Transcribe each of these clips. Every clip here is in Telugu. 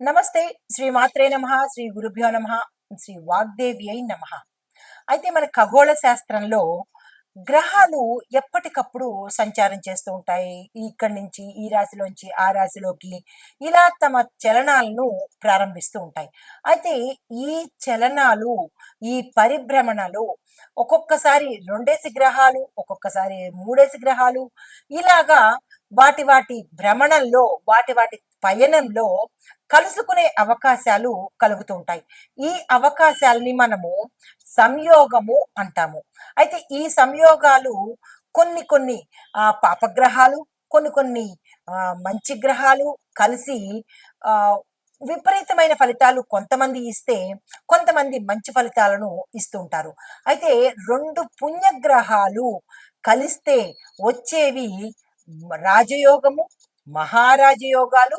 నమస్తే. శ్రీ మాత్రే నమ. శ్రీ గురుభ్యో నమ. శ్రీ వాగ్దేవి అయి నమ. అయితే మన ఖగోళ శాస్త్రంలో గ్రహాలు ఎప్పటికప్పుడు సంచారం చేస్తూ ఉంటాయి. ఇక్కడి నుంచి ఈ రాశిలోంచి ఆ రాశిలోకి ఇలా తమ చలనాలను ప్రారంభిస్తూ ఉంటాయి. అయితే ఈ చలనాలు ఈ పరిభ్రమణలు ఒక్కొక్కసారి రెండేసి గ్రహాలు ఒక్కొక్కసారి మూడేసి గ్రహాలు ఇలాగా వాటి వాటి భ్రమణంలో వాటి వాటి పయనంలో కలుసుకునే అవకాశాలు కలుగుతుంటాయి ఈ అవకాశాలని మనము సంయోగము అంటాము. అయితే ఈ సంయోగాలు కొన్ని కొన్ని ఆ, పాపగ్రహాలు కొన్ని కొన్ని మంచి గ్రహాలు కలిసి ఆ విపరీతమైన ఫలితాలు కొంతమంది ఇస్తే కొంతమంది మంచి ఫలితాలను ఇస్తుంటారు అయితే రెండు పుణ్యగ్రహాలు కలిస్తే వచ్చేవి రాజయోగము మహారాజయోగాలు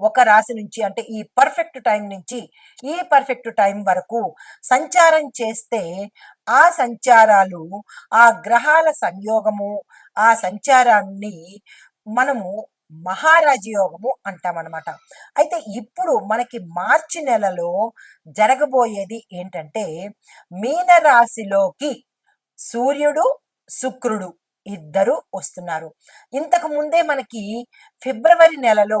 ఒక రాశి నుంచి అంటే ఈ పర్ఫెక్ట్ టైం నుంచి ఈ పర్ఫెక్ట్ టైం వరకు సంచారం చేస్తే ఆ సంచారాలు ఆ గ్రహాల సంయోగము ఆ సంచారాన్ని మనము మహారాజ యోగము అంటామన్నమాట అయితే ఇప్పుడు మనకి మార్చి నెలలో జరగబోయేది ఏంటంటే మీనరాశిలోకి సూర్యుడు శుక్రుడు ఇద్దరు వస్తున్నారు. ఇంతకు ముందే మనకి ఫిబ్రవరి నెలలో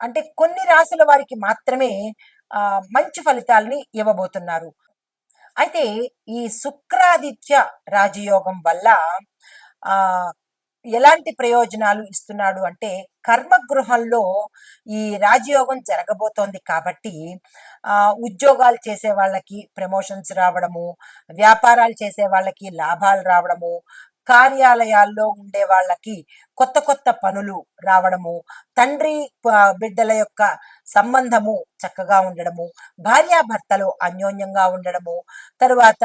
అంటే కొన్ని రాశుల వారికి మాత్రమే ఆ, మంచి ఫలితాల్ని ఇవ్వబోతున్నారు. అయితే ఈ శుక్రాదిత్య రాజయోగం వల్ల ఆ ఎలాంటి ప్రయోజనాలు ఇస్తున్నాడు అంటే కర్మగృహంలో ఈ రాజయోగం జరగబోతోంది కాబట్టి ఆ ఉద్యోగాలు చేసే వాళ్ళకి ప్రమోషన్స్ రావడము వ్యాపారాలు చేసే వాళ్ళకి లాభాలు రావడము కార్యాలయాల్లో ఉండే వాళ్ళకి కొత్త కొత్త పనులు రావడము తండ్రి బిడ్డల యొక్క సంబంధము చక్కగా ఉండడము భార్యాభర్తలు అన్యోన్యంగా ఉండడము తరువాత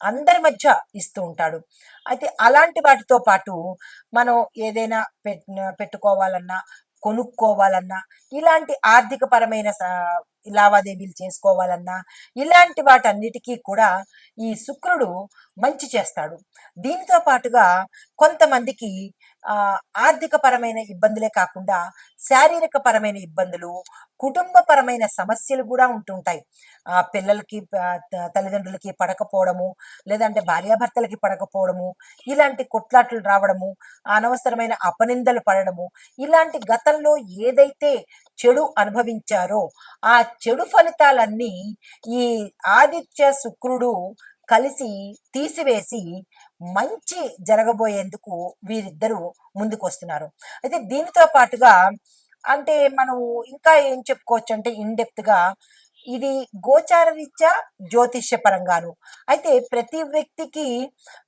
అందరి మధ్య ఇస్తూ ఉంటాడు. అయితే అలాంటి వాటితో పాటు మనం ఏదైనా పెట్ పెట్టుకోవాలన్నా కొనుక్కోవాలన్నా ఇలాంటి ఆర్థిక పరమైన లావాదేవీలు చేసుకోవాలన్నా ఇలాంటి వాటన్నిటికీ కూడా ఈ శుక్రుడు మంచి చేస్తాడు. దీనితో పాటుగా కొంతమందికి ఆర్థిక పరమైన ఇబ్బందులే కాకుండా శారీరక పరమైన ఇబ్బందులు కుటుంబపరమైన సమస్యలు కూడా ఉంటుంటాయి. ఆ పిల్లలకి తల్లిదండ్రులకి పడకపోవడము లేదంటే భార్యాభర్తలకి పడకపోవడము ఇలాంటి కొట్లాట్లు రావడము అనవసరమైన అపనిందలు పడడము ఇలాంటి గతంలో ఏదైతే చెడు అనుభవించారో ఆ చెడు ఫలితాలన్నీ ఈ ఆదిత్య శుక్రుడు కలిసి తీసివేసి మంచి జరగబోయేందుకు వీరిద్దరూ ముందుకు వస్తున్నారు అయితే దీనితో పాటుగా అంటే మనం ఇంకా ఏం చెప్పుకోవచ్చు అంటే ఇన్డెప్త్గా ఇది గోచార రీత్యా జ్యోతిష్య పరంగాను. అయితే ప్రతి వ్యక్తికి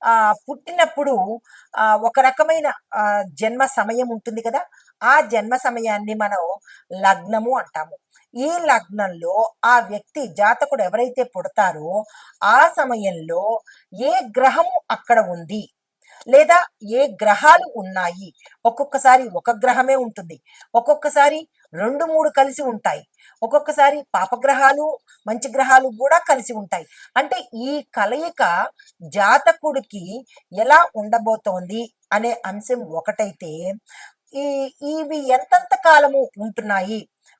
ఆ పుట్టినప్పుడు ఆ ఒక రకమైన జన్మ సమయం ఉంటుంది కదా? ఆ జన్మ సమయాన్ని మనం లగ్నము అంటాము. ఈ లగ్నంలో ఆ వ్యక్తి జాతకుడు ఎవరైతే పుడతారో ఆ సమయంలో ఏ గ్రహము అక్కడ ఉంది? లేదా ఏ గ్రహాలు ఉన్నాయి? ఒక్కొక్కసారి ఒక గ్రహమే ఉంటుంది. ఒక్కొక్కసారి రెండు మూడు కలిసి ఉంటాయి. ఒక్కొక్కసారి పాపగ్రహాలు మంచి గ్రహాలు కూడా కలిసి ఉంటాయి. అంటే ఈ కలయిక జాతకుడికి ఎలా ఉండబోతోంది అనే అంశం ఒకటైతే ఈ ఇవి ఎంతంత కాలము ఉంటున్నాయి?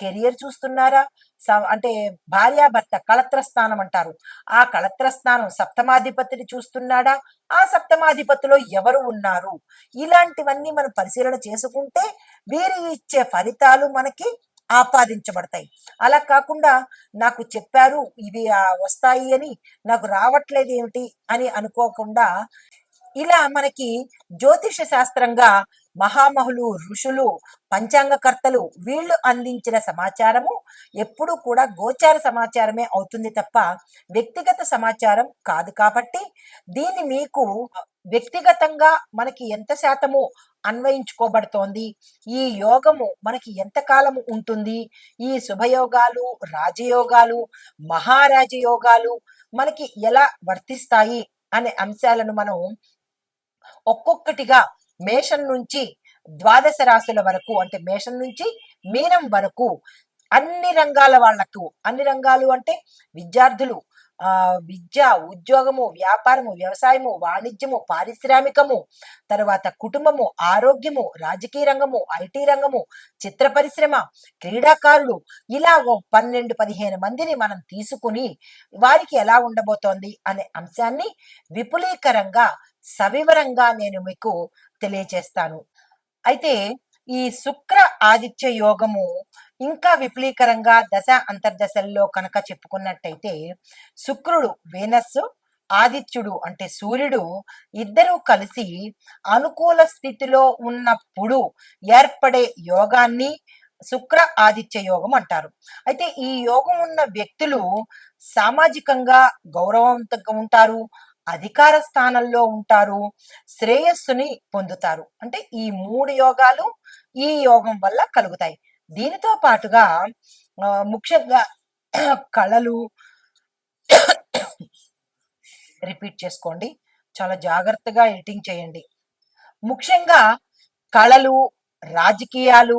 కెరియర్ చూస్తున్నారా? స- అంటే భార్యాభర్త కళత్ర స్థానం అంటారు. ఆ కళత్ర స్థానం సప్తమాధిపతిని చూస్తున్నాడా? ఆ సప్తమాధిపతిలో ఎవరు ఉన్నారు? ఇలాంటివన్నీ మనం పరిశీలన చేసుకుంటే వీరి ఇచ్చే ఫలితాలు మనకి ఆపాదించబడతాయి. అలా కాకుండా నాకు చెప్పారు ఇవి వస్తాయి అని నాకు రావట్లేదు ఏమిటి అని అనుకోకుండా ఇలా మనకి జ్యోతిష శాస్త్రంగా మహామహులు ఋషులు పంచాంగకర్తలు వీళ్ళు అందించిన సమాచారము ఎప్పుడూ కూడా గోచార సమాచారమే అవుతుంది తప్ప వ్యక్తిగత సమాచారం కాదు కాబట్టి దీన్ని మీకు వ్యక్తిగతంగా మనకి ఎంత శాతము అన్వయించుకోబడుతోంది? ఈ యోగము మనకి ఎంత కాలము ఉంటుంది? ఈ శుభయోగాలు రాజయోగాలు మహారాజయోగాలు మనకి ఎలా వర్తిస్తాయి? అనే అంశాలను మనం ఒక్కొక్కటిగా మేషం నుంచి ద్వాదశ రాశుల వరకు అంటే మేషం నుంచి మీనం వరకు అన్ని రంగాల వాళ్ళకు అన్ని రంగాలు అంటే విద్యార్థులు ఆ విద్య ఉద్యోగము వ్యాపారము వ్యవసాయము వాణిజ్యము పారిశ్రామికము తర్వాత కుటుంబము ఆరోగ్యము రాజకీయ రంగము ఐటీ రంగము చిత్ర పరిశ్రమ క్రీడాకారులు ఇలా ఓ పన్నెండు పదిహేను మందిని మనం తీసుకుని వారికి ఎలా ఉండబోతోంది అనే అంశాన్ని విపులీకరంగా సవివరంగా నేను మీకు తెలియచేస్తాను. అయితే ఈ శుక్ర ఆదిత్య యోగము ఇంకా విపులీకరంగా దశ అంతర్దశల్లో కనుక చెప్పుకున్నట్టయితే శుక్రుడు వేనస్ ఆదిత్యుడు అంటే సూర్యుడు ఇద్దరూ కలిసి అనుకూల స్థితిలో ఉన్నప్పుడు ఏర్పడే యోగాన్ని శుక్ర ఆదిత్య యోగం అంటారు. అయితే ఈ యోగం ఉన్న వ్యక్తులు సామాజికంగా గౌరవంతంగా ఉంటారు అధికార స్థానంలో ఉంటారు శ్రేయస్సుని పొందుతారు. అంటే ఈ మూడు యోగాలు ఈ యోగం వల్ల కలుగుతాయి. దీనితో పాటుగా ముఖ్యంగా కళలు రిపీట్ చేసుకోండి. చాలా జాగ్రత్తగా ఎడిటింగ్ చేయండి. ముఖ్యంగా కళలు రాజకీయాలు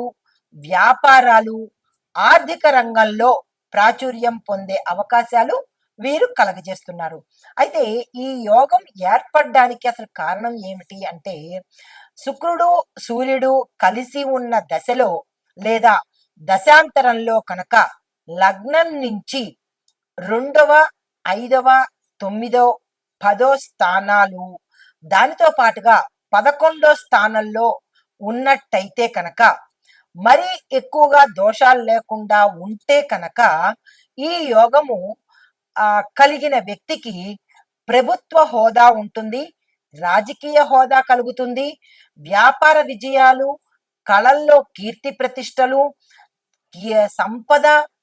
వ్యాపారాలు ఆర్థిక రంగంలో ప్రాచుర్యం పొందే అవకాశాలు వీరు కలగజేస్తున్నారు. అయితే ఈ యోగం ఏర్పడడానికి అసలు కారణం ఏమిటి అంటే శుక్రుడు సూర్యుడు కలిసి ఉన్న దశలో లేదా దశాంతరంలో కనుక లగ్నం నుంచి రెండవ ఐదవ తొమ్మిదో పదో స్థానాలు దానితో పాటుగా పదకొండో స్థానంలో ఉన్నట్టయితే కనుక మరి ఎక్కువగా దోషాలు లేకుండా ఉంటే కనుక ఈ యోగము కలిగిన వ్యక్తికి ప్రభుత్వ హోదా ఉంటుంది రాజకీయ హోదా కలుగుతుంది వ్యాపార విజయాలు కళల్లో కీర్తి ప్రతిష్టలు సంపద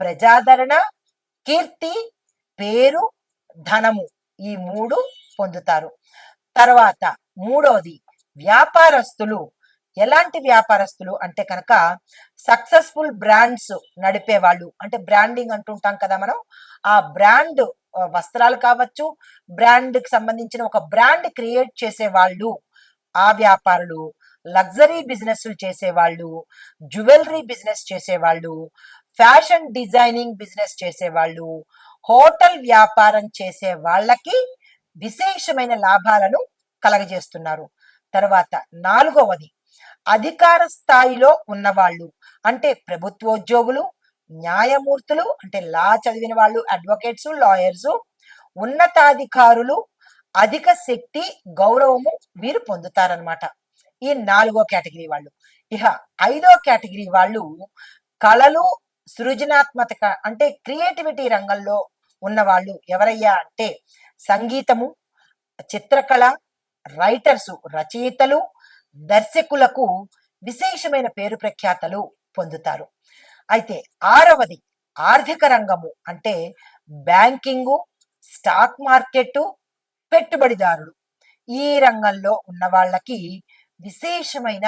ప్రజాదరణ కీర్తి పేరు ధనము ఈ మూడు పొందుతారు. తర్వాత మూడవది వ్యాపారస్తులు. ఎలాంటి వ్యాపారస్తులు? అంటే కనుక సక్సెస్ఫుల్ బ్రాండ్స్ నడిపే వాళ్ళు అంటే బ్రాండింగ్ అంటుంటాం కదా మనం. ఆ బ్రాండ్ వస్త్రాలు కావచ్చు బ్రాండ్కి సంబంధించిన ఒక బ్రాండ్ క్రియేట్ చేసే వాళ్ళు ఆ వ్యాపారులు. లగ్జరీ బిజినెస్లు చేసేవాళ్ళు. జ్యువెలరీ బిజినెస్ చేసేవాళ్ళు. ఫ్యాషన్ డిజైనింగ్ బిజినెస్ చేసేవాళ్ళు హోటల్ వ్యాపారం చేసే వాళ్ళకి విశేషమైన లాభాలను కలగజేస్తున్నారు. తర్వాత నాలుగవది అధికార స్థాయిలో ఉన్నవాళ్ళు అంటే ప్రభుత్వోద్యోగులు న్యాయమూర్తులు అంటే లా చదివిన వాళ్ళు అడ్వకేట్స్ లాయర్స్ ఉన్నతాధికారులు అధిక శక్తి గౌరవము వీరు పొందుతారనమాట ఈ నాలుగో కేటగిరీ వాళ్ళు. ఇహ ఐదో కేటగిరీ వాళ్ళు కళలు సృజనాత్మక అంటే క్రియేటివిటీ రంగంలో ఉన్నవాళ్ళు ఎవరయ్యా అంటే సంగీతము చిత్రకళ రైటర్స్ రచయితలు దర్శకులకు విశేషమైన పేరు ప్రఖ్యాతలు పొందుతారు. అయితే ఆరవది ఆర్థిక రంగము అంటే బ్యాంకింగు స్టాక్ మార్కెట్ పెట్టుబడిదారులు ఈ రంగంలో ఉన్న వాళ్ళకి విశేషమైన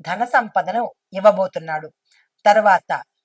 ధన సంపదను ఇవ్వబోతున్నాడు. తర్వాత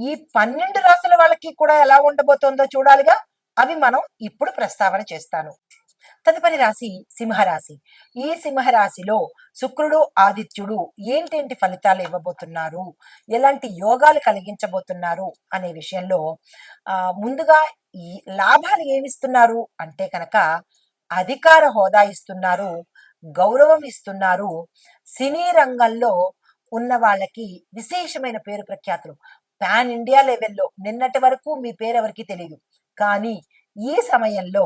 ఈ పన్నెండు రాసుల వాళ్ళకి కూడా ఎలా ఉండబోతోందో చూడాలిగా. అవి మనం ఇప్పుడు ప్రస్తావన చేస్తాను. తదుపరి రాశి సింహరాశి. ఈ సింహరాశిలో శుక్రుడు ఆదిత్యుడు ఏంటేంటి ఫలితాలు ఇవ్వబోతున్నారు? ఎలాంటి యోగాలు కలిగించబోతున్నారు అనే విషయంలో ఆ, ముందుగా ఈ లాభాలు ఏమిస్తున్నారు అంటే కనుక అధికార హోదా ఇస్తున్నారు గౌరవం ఇస్తున్నారు సినీ రంగంలో ఉన్న వాళ్ళకి విశేషమైన పేరు ప్రఖ్యాతులు. పాన్ ఇండియా లెవెల్లో నిన్నటి వరకు మీ పేరు ఎవరికి తెలియదు. కానీ ఈ సమయంలో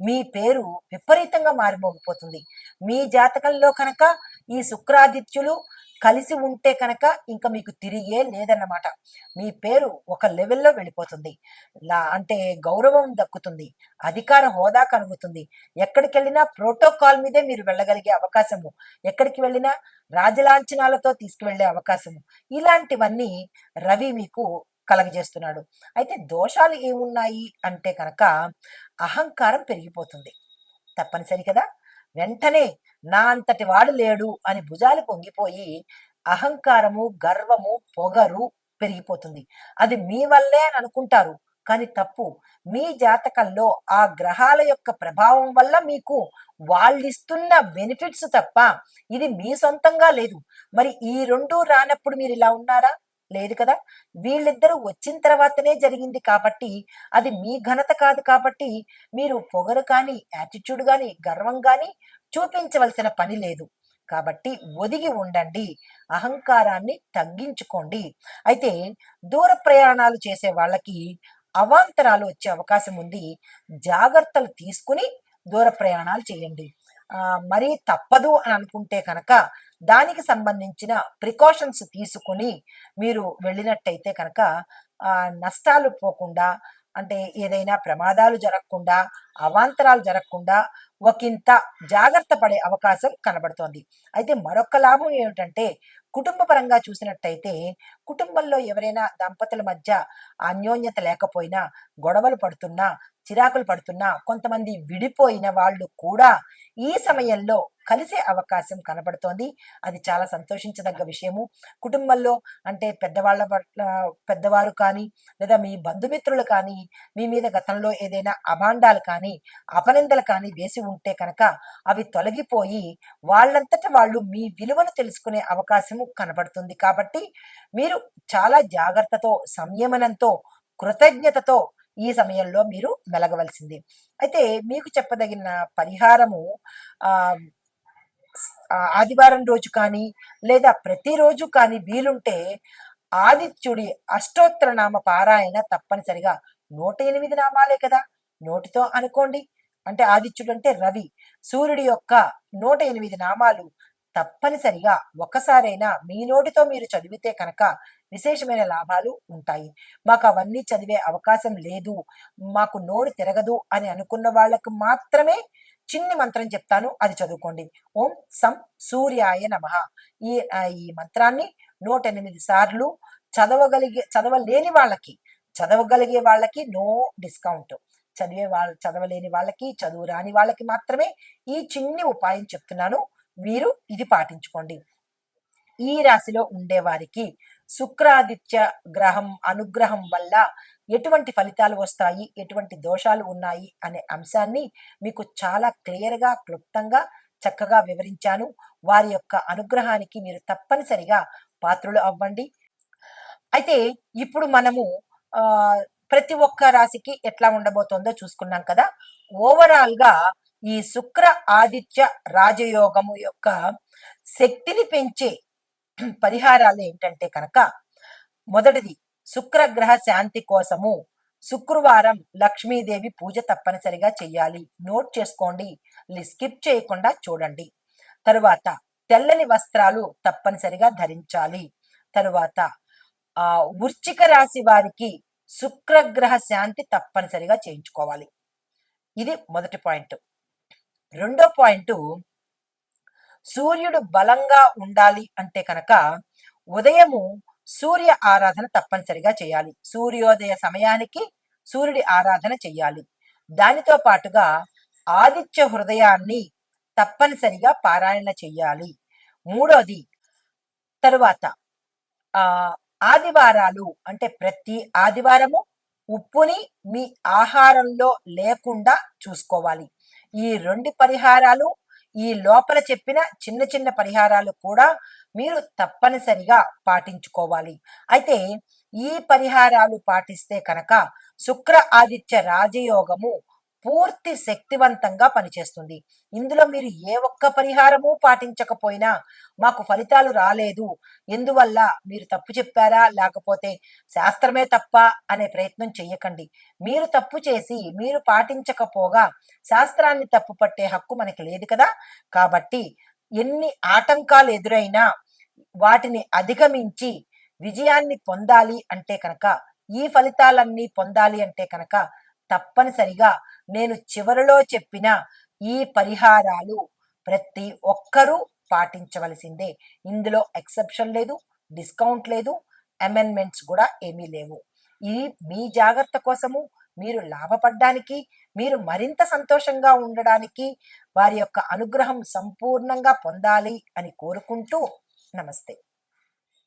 మీ పేరు విపరీతంగా మారిపోకపోతుంది మీ జాతకంలో కనుక ఈ శుక్రాదిత్యులు కలిసి ఉంటే కనుక ఇంకా మీకు తిరిగే లేదన్నమాట. మీ పేరు ఒక లెవెల్లో వెళ్ళిపోతుంది. లా అంటే గౌరవం దక్కుతుంది. అధికార హోదా కలుగుతుంది. ఎక్కడికి వెళ్ళినా ప్రోటోకాల్ మీదే మీరు వెళ్ళగలిగే అవకాశము. ఎక్కడికి వెళ్ళినా రాజలాంఛనాలతో తీసుకువెళ్ళే అవకాశము. ఇలాంటివన్నీ రవి మీకు కలగజేస్తున్నాడు. అయితే దోషాలు ఏమున్నాయి అంటే కనుక అహంకారం పెరిగిపోతుంది. తప్పనిసరి కదా. వెంటనే నా అంతటి వాడు లేడు అని భుజాలు పొంగిపోయి అహంకారము గర్వము పొగరు పెరిగిపోతుంది. అది మీ వల్లే అని అనుకుంటారు కానీ తప్పు. మీ జాతకంలో ఆ గ్రహాల యొక్క ప్రభావం వల్ల మీకు వాళ్ళు ఇస్తున్న బెనిఫిట్స్ తప్ప ఇది మీ సొంతంగా లేదు. మరి ఈ రెండు రానప్పుడు మీరు ఇలా ఉన్నారా? లేదు కదా. వీళ్ళిద్దరూ వచ్చిన తర్వాతనే జరిగింది కాబట్టి అది మీ ఘనత కాదు కాబట్టి మీరు పొగరు కానీ యాటిట్యూడ్ కానీ గర్వం కానీ చూపించవలసిన పని లేదు. కాబట్టి ఒదిగి ఉండండి. అహంకారాన్ని తగ్గించుకోండి. అయితే దూర ప్రయాణాలు చేసే వాళ్ళకి అవాంతరాలు వచ్చే అవకాశం ఉంది. జాగ్రత్తలు తీసుకుని దూర ప్రయాణాలు చేయండి. మరీ తప్పదు అని అనుకుంటే కనుక దానికి సంబంధించిన ప్రికాషన్స్ తీసుకుని మీరు వెళ్ళినట్టయితే కనుక నష్టాలు పోకుండా అంటే ఏదైనా ప్రమాదాలు జరగకుండా అవాంతరాలు జరగకుండా ఒకంత జాగ్రత్త పడే అవకాశం కనబడుతోంది. అయితే మరొక లాభం ఏమిటంటే కుటుంబ పరంగా చూసినట్టయితే కుటుంబంలో ఎవరైనా దంపతుల మధ్య అన్యోన్యత లేకపోయినా గొడవలు పడుతున్నా చిరాకులు పడుతున్నా కొంతమంది విడిపోయిన వాళ్ళు కూడా ఈ సమయంలో కలిసే అవకాశం కనబడుతోంది. అది చాలా సంతోషించదగ్గ విషయము. కుటుంబంలో అంటే పెద్దవాళ్ళ పట్ల పెద్దవారు కానీ లేదా మీ బంధుమిత్రులు కానీ మీ మీద గతంలో ఏదైనా అభాండాలు కానీ అపనిందలు కానీ వేసి ఉంటే కనుక అవి తొలగిపోయి వాళ్ళంతట వాళ్ళు మీ విలువను తెలుసుకునే అవకాశము కనబడుతుంది. కాబట్టి మీరు చాలా జాగ్రత్తతో సంయమనంతో కృతజ్ఞతతో ఈ సమయంలో మీరు మెలగవలసింది. అయితే మీకు చెప్పదగిన పరిహారము ఆ ఆదివారం రోజు కానీ లేదా ప్రతిరోజు కానీ వీలుంటే ఆదిత్యుడి అష్టోత్తర నామ పారాయణ తప్పనిసరిగా నూట ఎనిమిది నామాలే కదా! నోటితో అనుకోండి. అంటే ఆదిత్యుడు అంటే రవి. సూర్యుడి యొక్క నూట ఎనిమిది నామాలు తప్పనిసరిగా ఒక్కసారైనా మీ నోటితో మీరు చదివితే కనుక విశేషమైన లాభాలు ఉంటాయి. మాకు అవన్నీ చదివే అవకాశం లేదు. మాకు నోరు తిరగదు అని అనుకున్న వాళ్ళకు మాత్రమే చిన్ని మంత్రం చెప్తాను. అది చదువుకోండి. ఓం సం సూర్యాయ నమ. ఈ ఈ మంత్రాన్ని నూట ఎనిమిది సార్లు చదవగలిగే చదవలేని వాళ్ళకి చదవగలిగే వాళ్ళకి నో డిస్కౌంట్. చదివే వాళ్ళ చదవలేని వాళ్ళకి చదువు రాని వాళ్ళకి మాత్రమే ఈ చిన్ని ఉపాయం చెప్తున్నాను. మీరు ఇది పాటించుకోండి. ఈ రాశిలో ఉండేవారికి శుక్రాదిత్య గ్రహం అనుగ్రహం వల్ల ఎటువంటి ఫలితాలు వస్తాయి? ఎటువంటి దోషాలు ఉన్నాయి? అనే అంశాన్ని మీకు చాలా క్లియర్గా క్లుప్తంగా చక్కగా వివరించాను. వారి యొక్క అనుగ్రహానికి మీరు తప్పనిసరిగా పాత్రులు అవ్వండి. అయితే ఇప్పుడు మనము ప్రతి ఒక్క రాశికి ఎట్లా ఉండబోతోందో చూసుకున్నాం కదా. ఓవరాల్గా ఈ శుక్ర ఆదిత్య రాజయోగము యొక్క శక్తిని పెంచే పరిహారాలు ఏంటంటే కనుక మొదటిది శుక్రగ్రహ శాంతి కోసము శుక్రవారం లక్ష్మీదేవి పూజ తప్పనిసరిగా చేయాలి. నోట్ చేసుకోండి స్కిప్ చేయకుండా చూడండి. తరువాత తెల్లని వస్త్రాలు తప్పనిసరిగా ధరించాలి. తరువాత ఆ వృచ్చిక రాశి వారికి శుక్రగ్రహ శాంతి తప్పనిసరిగా చేయించుకోవాలి. ఇది మొదటి పాయింట్. రెండో పాయింట్ సూర్యుడు బలంగా ఉండాలి అంటే కనుక ఉదయము సూర్య ఆరాధన తప్పనిసరిగా చేయాలి. సూర్యోదయ సమయానికి సూర్యుడి ఆరాధన చేయాలి. దానితో పాటుగా ఆదిత్య హృదయాన్ని తప్పనిసరిగా పారాయణ చెయ్యాలి మూడోది తరువాత ఆ ఆదివారాలు అంటే ప్రతి ఆదివారము ఉప్పుని మీ ఆహారంలో లేకుండా చూసుకోవాలి. ఈ రెండు పరిహారాలు ఈ లోపల చెప్పిన చిన్న చిన్న పరిహారాలు కూడా మీరు తప్పనిసరిగా పాటించుకోవాలి. అయితే ఈ పరిహారాలు పాటిస్తే కనుక శుక్ర ఆదిత్య రాజయోగము పూర్తి శక్తివంతంగా పనిచేస్తుంది. ఇందులో మీరు ఏ ఒక్క పరిహారము పాటించకపోయినా మాకు ఫలితాలు రాలేదు. ఎందువల్ల మీరు తప్పు చెప్పారా? లేకపోతే శాస్త్రమే తప్ప అనే ప్రయత్నం చెయ్యకండి. మీరు తప్పు చేసి మీరు పాటించకపోగా శాస్త్రాన్ని తప్పు పట్టే హక్కు మనకి లేదు కదా? కాబట్టి ఎన్ని ఆటంకాలు ఎదురైనా వాటిని అధిగమించి విజయాన్ని పొందాలి అంటే కనుక ఈ ఫలితాలన్నీ పొందాలి అంటే కనుక తప్పనిసరిగా నేను చివరిలో చెప్పిన ఈ పరిహారాలు ప్రతి ఒక్కరూ పాటించవలసిందే. ఇందులో ఎక్సెప్షన్ లేదు డిస్కౌంట్ లేదు అమెండ్మెంట్స్ కూడా ఏమీ లేవు. ఇది మీ జాగ్రత్త కోసము మీరు లాభపడడానికి మీరు మరింత సంతోషంగా ఉండడానికి వారి యొక్క అనుగ్రహం సంపూర్ణంగా పొందాలి అని కోరుకుంటూ నమస్తే.